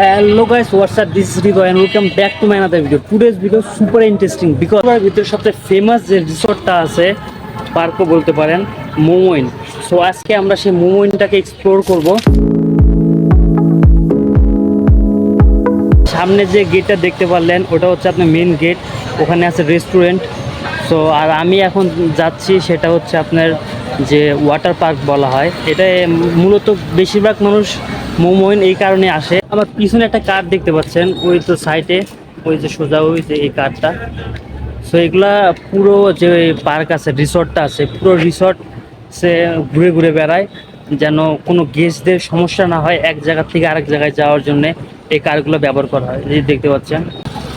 Up? This is Rigo and welcome back to my another video. Today's video super interesting because আমার ভিতরে সবচেয়ে famous যে রিসোর্টটা আছে, পার্কও বলতে পারেন মোমোইন সো আজকে আমরা সেই মোমোইনটাকে এক্সপ্লোর করব সামনে যে গেটটা দেখতে পারলেন, ওটা হচ্ছে আপনার মেন গেট ওখানে আছে রেস্টুরেন্ট সো আর আমি এখন যাচ্ছি, সেটা হচ্ছে আপনার যে ওয়াটার পার্ক বলা হয় এটা মূলত বেশিরভাগ মানুষ মোমোইন এই কারণে আসে। আমার পিছনে একটা কার দেখতে পাচ্ছেন, ওই তো সাইডে ওই যে সোজা, ওই যে এই কারটা। সো এগুলা পুরো যে পার্ক আছে রিসর্টটা আছে, পুরো রিসর্ট সে ঘুরে ঘুরে বেড়ায়, যেন কোনো গেস্টদের সমস্যা না হয় এক জায়গা থেকে আরেক জায়গায় যাওয়ার জন্য এই কারগুলো ব্যবহার করা হয়। যে দেখতে পাচ্ছেন,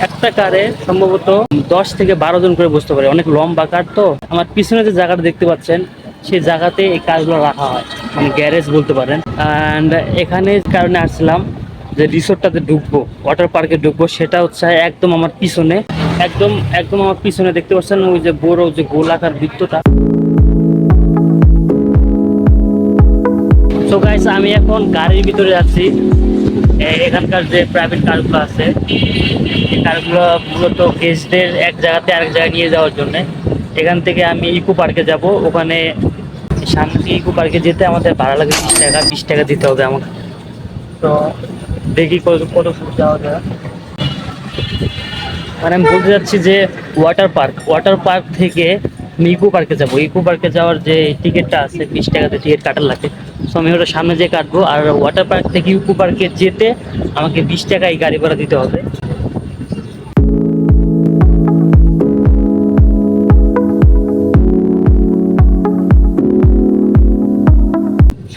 একটা কারে সম্ভবত দশ থেকে বারো জন করে বসতে পারে। অনেক লম্বা কার তো। আমার পিছনে যে জায়গাটা দেখতে পাচ্ছেন সেই জায়গাতে এই কারগুলো রাখা হয় মানে গ্যারেজ বলতে পারেন। অ্যান্ড এখানে কারণে আসছিলাম যে রিসোর্টটাতে ঢুকবো ওয়াটার পার্কে ঢুকবো, সেটা হচ্ছে একদম আমার পিছনে, একদম একদম আমার পিছনে দেখতে পাচ্ছেন ওই যে বড় যে গোলাকার বৃত্তটা। সো গাইস আমি এখন গাড়ির ভিতরে এ- এখানকার যে প্রাইভেট কারগুলো আছে, এই কারগুলো মূলত গেস্টদের এক জায়গাতে আরেক জায়গায় নিয়ে যাওয়ার জন্য। এখান থেকে আমি ইকো পার্কে যাব, ওখানে সামনে ইকো পার্কে যেতে আমাদের ভাড়া লাগে বিশ টাকা বিশ টাকা দিতে হবে আমাকে। তো দেখি কত কত ফুট যাওয়া যায়। মানে আমি বলতে যাচ্ছি যে ওয়াটার পার্ক ওয়াটার পার্ক থেকে আমি ইকো পার্কে যাব। ইকো পার্কে যাওয়ার যে টিকিটটা আছে, বিশ টাকাতে টিকিট কাটার লাগে। সো আমি ওটা সামনে যেয়ে কাটবো, আর ওয়াটার পার্ক থেকে ইকো পার্কে যেতে আমাকে বিশ টাকা এই গাড়ি ভাড়া দিতে হবে।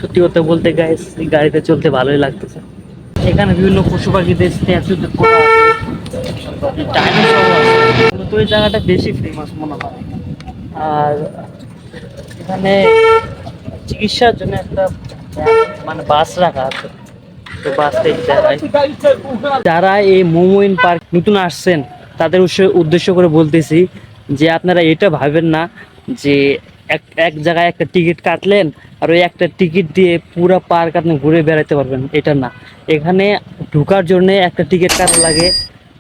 সত্যি কথা বলতে গাইস এই গাড়িতে চলতে ভালোই লাগতেছে। এখানে বিভিন্ন পশু পাখিদের স্ট্যাচু করা ওই জায়গাটা বেশি ফেমাস মনে হয়। আর এখানে চিকিৎসার জন্য একটা মানে বাস রাখা আছে। তো বাসটা এই জায়গায় যারা এই মোমোইন পার্ক নতুন আসছেন, তাদের উদ্দেশ্য করে বলতেছি যে আপনারা এটা ভাবেন না যে এক এক জায়গায় একটা টিকিট কাটলেন আর ওই একটা টিকিট দিয়ে পুরো পার্ক আপনি ঘুরে বেড়াতে পারবেন, এটা না। এখানে ঢোকার জন্য একটা টিকিট কাটা লাগে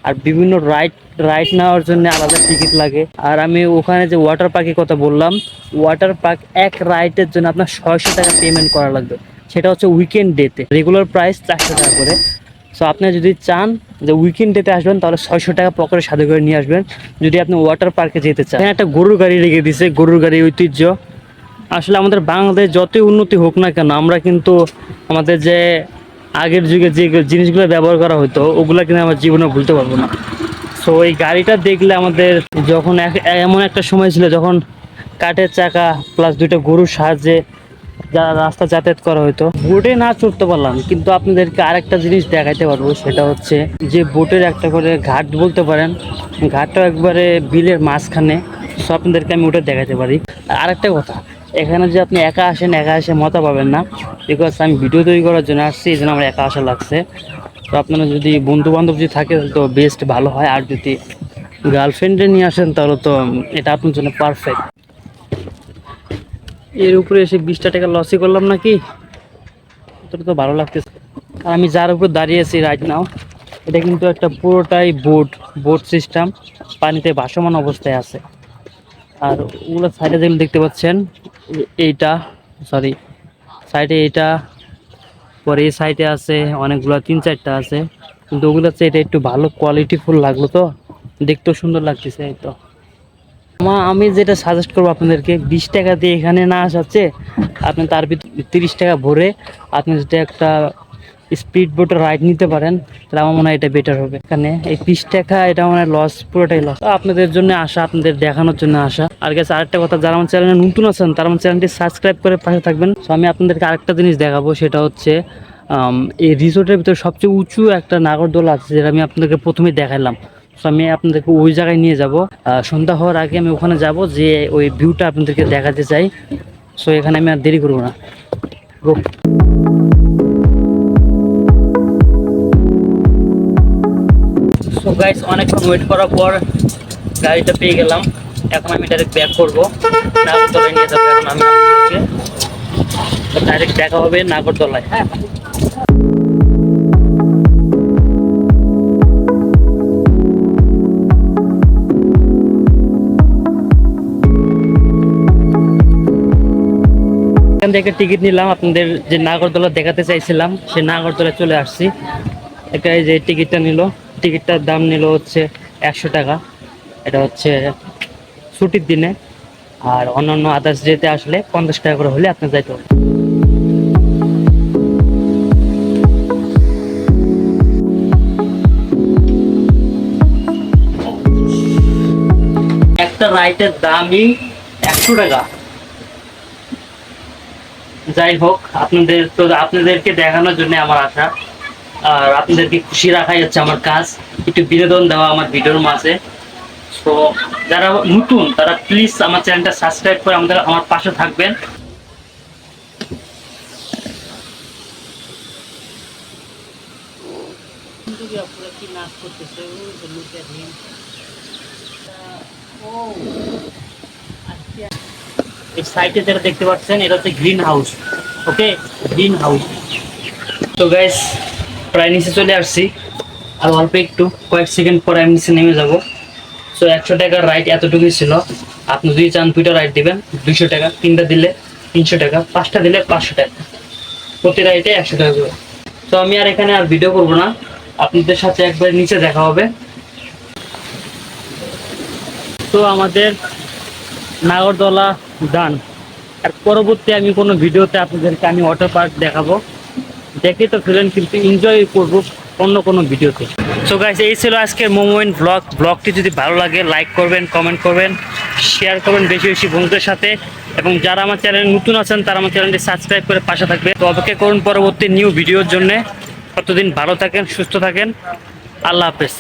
আর বিভিন্ন রাইড রাইড নেওয়ার জন্য আলাদা টিকিট লাগে। আর আমি ওখানে যে ওয়াটার পার্কের কথা বললাম, ওয়াটার পার্ক এক রাইডের জন্য আপনার ছয়শো টাকা পেমেন্ট করা লাগবে। সেটা হচ্ছে উইকেন্ড ডেতে রেগুলার প্রাইস চারশো টাকা করে। সো আপনি যদি চান যে উইকেন্ড ডেতে আসবেন, তাহলে ছয়শো টাকা পকেটে সাথে করে নিয়ে আসবেন। যদি আপনি ওয়াটার পার্কে যেতে চান। একটা গরুর গাড়ি রেখে দিছে গরুর গাড়ি ঐতিহ্য। আসলে আমাদের বাংলাদেশ যতই উন্নতি হোক না কেন, আমরা কিন্তু আমাদের যে আগের যুগে যে জিনিসগুলো ব্যবহার করা হতো, ওগুলো কিন্তু আমার জীবনে ভুলতে পারব না। সো এই গাড়িটা দেখলে আমাদের যখন এমন একটা সময় ছিল যখন কাঠের চাকা প্লাস দুইটা গরুর সাহায্যে যা রাস্তা যাতায়াত করা হতো বোটে না চড়তে পারলাম, কিন্তু আপনাদেরকে আরেকটা জিনিস দেখাইতে পারব, সেটা হচ্ছে যে বোটের একটা করে ঘাট বলতে পারেন, ঘাটটা একবারে বিলের মাঝখানে, সো আপনাদেরকে আমি ওটা দেখাতে পারি। আর আরেকটা কথা, এখানে যে আপনি একা আসেন, একা এসে মজা পাবেন না বিকজ আমি ভিডিও তৈরি করার জন্য আসছি, এই জন্য আমার একা আসা লাগছে। তো আপনারা যদি বন্ধু বান্ধব যদি থাকে তো বেস্ট ভালো হয়, আর যদি গার্লফ্রেন্ডে নিয়ে আসেন, তাহলে তো এটা আপনার জন্য পারফেক্ট এর উপরে এসে বিশটা টাকা লসই করলাম নাকি? তোর তো ভালো লাগতেছে। আর আমি যার উপর দাঁড়িয়ে আছি রাইট নাও এটা কিন্তু একটা পুরোটাই বোট বোট সিস্টেম পানিতে ভাসমান অবস্থায় আছে। আর ওগুলো সাইডে যেগুলো দেখতে পাচ্ছেন, এইটা সরি সাইডে এইটা, পরে এই সাইডে আছে, অনেকগুলো তিন চারটা আছে। কিন্তু ওগুলো হচ্ছে এটা একটু ভালো কোয়ালিটি ফুল লাগল তো, দেখতেও সুন্দর লাগতেছে এই তো। মা, আমি যেটা সাজেস্ট করব আপনাদেরকে, বিশ টাকা দিয়ে এখানে না আসাচ্ছে, আপনি তার ভিতরে তিরিশ টাকা ভরে আপনি যদি একটা স্পিড বোটের রাইড নিতে পারেন, তাহলে আমার মনে হয় এটা বেটার হবে। এখানে এই বিশ টাকা, এটা মানে লস পুরোটাই লস আপনাদের জন্য আসা আপনাদের দেখানোর জন্য আসা আর গেছে আরেকটা কথা, যারা আমার চ্যানেলে নতুন আছেন, তারা আমার চ্যানেলটি সাবস্ক্রাইব করে পাশে থাকবেন। সো আমি আপনাদেরকে আরেকটা জিনিস দেখাবো, সেটা হচ্ছে এই রিসোর্টের ভিতরে সবচেয়ে উঁচু একটা নাগরদোলা আছে, যেটা আমি আপনাদেরকে প্রথমেই দেখালাম। তো আমি আপনাদেরকে ওই জায়গায় নিয়ে যাব। সন্ধ্যা হওয়ার আগে আমি ওখানে যাব যে ওই ভিউটা আপনাদেরকে দেখাতে চাই। সো এখানে আমি আর দেরি করব না. সো গাইস অনেকক্ষণ ওয়েট করার পর গাড়িটা পেয়ে গেলাম। এখন আমি ডাইরেক্ট ব্যাক করব। নাগরদোলায় নিয়ে যাব এখন আমি ডাইরেক্ট দেখা হবে নাগরদোলায়। হ্যাঁ এখান থেকে টিকিট নিলাম। আপনাদের যে নাগরদোলা দেখাতে চাইছিলাম সে নাগরদোলা চলে আসছি। এখানে যে টিকিটটা নিল, টিকিটটার দাম নিল হচ্ছে একশো টাকা। এটা হচ্ছে ছুটির দিনে। আর অন্যান্য আদার্স ডেতে আসলে পঞ্চাশ টাকা করে হলে আপনার যাইতে একটা রাইটের দামই একশো টাকা। যাই হোক, আপনাদের তো আপনাদেরকে দেখানোর জন্য আমার আশা। আর আপনাদেরকে খুশি রাখাই হচ্ছে আমার কাজ। একটু বিনোদন দেওয়া আমার ভিডিওর মাঝে। তো যারা নতুন, তারা প্লিজ আমার চ্যানেলটা সাবস্ক্রাইব করে আমাদের আমার পাশে থাকবেন। করতেছে এই সাইটে যেটা দেখতে পাচ্ছেন, এটা হচ্ছে green house. Okay? Green house. তো গাইস প্রায় নিচে চলে আসছি। আর অল্প একটু, কয়েক সেকেন্ড পরে আমি নিচে নেমে যাব। সো একশো টাকার রাইড এতটুকুই ছিল। আপনি যদি চান দুইটা রাইড দিবেন, দুইশো টাকা, তিনটা দিলে তিনশো টাকা, পাঁচটা দিলে পাঁচশো টাকা। প্রতি রাইডে একশো টাকা করে। তো আমি আর এখানে আর ভিডিও করব না। আপনাদের সাথে একবার নিচে দেখা হবে। তো আমাদের নাগরদোলা ডান আর পরবর্তী আমি কোনো ভিডিওতে আপনাদেরকে আমি ওয়াটার পার্ক দেখাবো। দেখে তো ফেলেন কিন্তু এনজয় করব অন্য কোনো ভিডিওতে। সো গাইস এই ছিল আজকের মোমেন্ট ব্লগ ব্লগটি যদি ভালো লাগে লাইক করবেন কমেন্ট করবেন শেয়ার করবেন বেশি বেশি বন্ধুদের সাথে। এবং যারা আমার চ্যানেলে নতুন আছেন, তারা আমার চ্যানেলটি সাবস্ক্রাইব করে পাশে থাকবে তো অপেক্ষা করুন পরবর্তী নিউ ভিডিওর জন্য। কতদিন ভালো থাকেন, সুস্থ থাকেন। আল্লাহ হাফেজ।